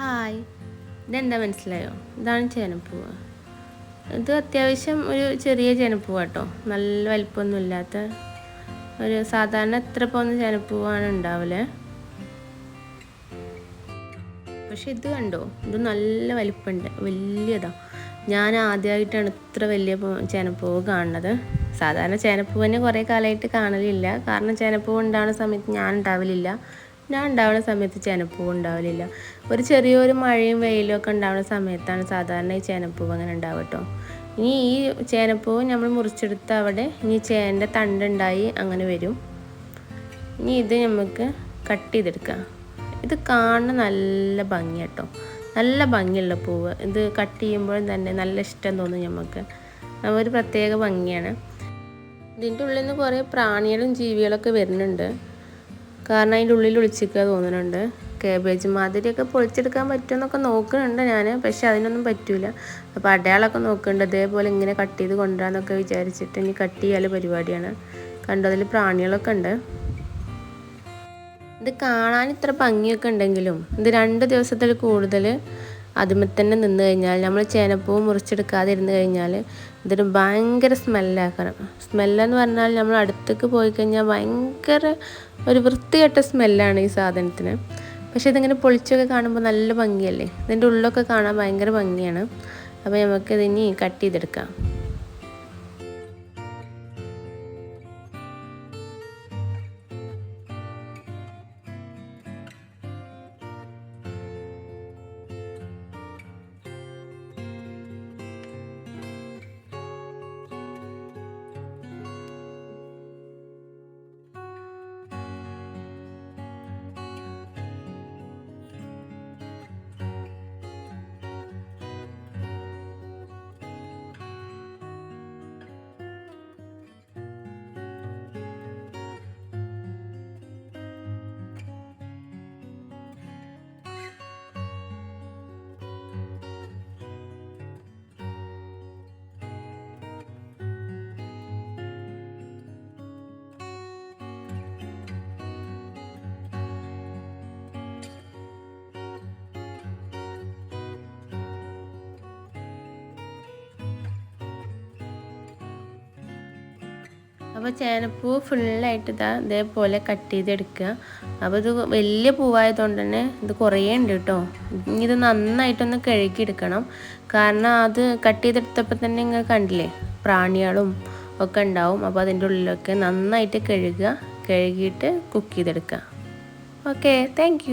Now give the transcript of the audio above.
Hi. ഇതെന്താ മനസ്സിലായോ? ഇതാണ് ചേനപ്പൂവ്. ഇത് അത്യാവശ്യം ഒരു ചെറിയ ചേനപ്പൂവ് കേട്ടോ നല്ല വലിപ്പമൊന്നും ഇല്ലാത്ത ഒരു സാധാരണ എത്ര പോകുന്ന ചേനപ്പൂവാണ് ഉണ്ടാവില്ലേ പക്ഷെ ഇത് കണ്ടോ? ഇത് നല്ല വലിപ്പമുണ്ട്. വലിയതാ. ഞാൻ ആദ്യമായിട്ടാണ് ഇത്ര വലിയ ചേനപ്പൂവ് കാണുന്നത്. സാധാരണ ചേനപ്പൂവിനെ കുറേ കാലമായിട്ട് കാണലില്ല. കാരണം ചേനപ്പൂവ് ഉണ്ടാവുന്ന സമയത്ത് ഞാൻ ഉണ്ടാവലില്ല. ഞാൻ ഉണ്ടാവുന്ന സമയത്ത് ചേനപ്പൂവ് ഉണ്ടാവില്ല ഒരു ചെറിയൊരു മഴയും വെയിലും ഒക്കെ ഉണ്ടാവുന്ന സമയത്താണ് സാധാരണ ഈ ചേനപ്പൂവ് അങ്ങനെ ഉണ്ടാവുക കേട്ടോ ഇനി ഈ ചേനപ്പൂവ് നമ്മൾ മുറിച്ചെടുത്ത അവിടെ ഇനി ചേന്റെ തണ്ടുണ്ടായി അങ്ങനെ വരും. ഇനി ഇത് നമുക്ക് കട്ട് ചെയ്തെടുക്കാം. ഇത് കാണാൻ നല്ല ഭംഗി കേട്ടോ നല്ല ഭംഗിയുള്ള പൂവ്. ഇത് കട്ട് ചെയ്യുമ്പോഴും തന്നെ നല്ല ഇഷ്ടം തോന്നും നമുക്ക് ഒരു പ്രത്യേക ഭംഗിയാണ്. ഇതിന്റെ ഉള്ളിൽ നിന്ന് കുറേ പ്രാണികളും ജീവികളൊക്കെ വരുന്നുണ്ട്. കാരണം അതിന്റെ ഉള്ളിൽ ഒളിച്ചിരിക്കുക തോന്നുന്നുണ്ട്. കേബേജ് മാതിരിയൊക്കെ പൊളിച്ചെടുക്കാൻ പറ്റുമെന്നൊക്കെ നോക്കുന്നുണ്ട് ഞാൻ പക്ഷെ അതിനൊന്നും പറ്റൂല. അപ്പോൾ അടയാളമൊക്കെ നോക്കുന്നുണ്ട്. ഇതേപോലെ ഇങ്ങനെ കട്ട് ചെയ്ത് കൊണ്ടുവരാന്നൊക്കെ വിചാരിച്ചിട്ട് ഇനി കട്ട് ചെയ്യാൻ പരിപാടിയാണ്. കണ്ടോ അതിൽ പ്രാണികളൊക്കെ ഉണ്ട്. ഇത് കാണാൻ ഇത്ര ഭംഗിയൊക്കെ ഉണ്ടെങ്കിലും ഇത് രണ്ട് ദിവസത്തിൽ കൂടുതൽ അതുമ്മ തന്നെ നിന്ന് കഴിഞ്ഞാൽ നമ്മൾ ചേനപ്പൂ മുറിച്ചെടുക്കാതെ ഇരുന്ന് കഴിഞ്ഞാൽ ഇതൊരു ഭയങ്കര സ്മെല്ലാക്കണം. സ്മെല്ലെന്ന് പറഞ്ഞാൽ നമ്മൾ അടുത്തേക്ക് പോയി കഴിഞ്ഞാൽ ഭയങ്കര ഒരു വൃത്തികെട്ട സ്മെല്ലാണ് ഈ സാധനത്തിന്. പക്ഷേ ഇതിങ്ങനെ പൊളിച്ചൊക്കെ കാണുമ്പോൾ നല്ല ഭംഗിയല്ലേ? ഇതിന്റെ ഉള്ളൊക്കെ കാണാൻ ഭയങ്കര ഭംഗിയാണ്. അപ്പോൾ നമുക്കിതിനി കട്ട് ചെയ്തെടുക്കാം. അപ്പോൾ ചേനപ്പൂ ഫുള്ളായിട്ട് ഇതാ ഇതേപോലെ കട്ട് ചെയ്തെടുക്കുക. അപ്പോൾ ഇത് വലിയ പൂവായതുകൊണ്ട് തന്നെ ഇത് കുറേ ഉണ്ട് കേട്ടോ ഇത് നന്നായിട്ടൊന്ന് കഴുകിയെടുക്കണം. കാരണം അത് കട്ട് ചെയ്തെടുത്തപ്പോൾ തന്നെ നിങ്ങൾ കണ്ടില്ലേ പ്രാണികളും ഒക്കെ ഉണ്ടാവും. അപ്പോൾ അതിന്റെ ഉള്ളിലൊക്കെ നന്നായിട്ട് കഴുകുക കഴുകിയിട്ട് കുക്ക് ചെയ്തെടുക്കുക. Okay thank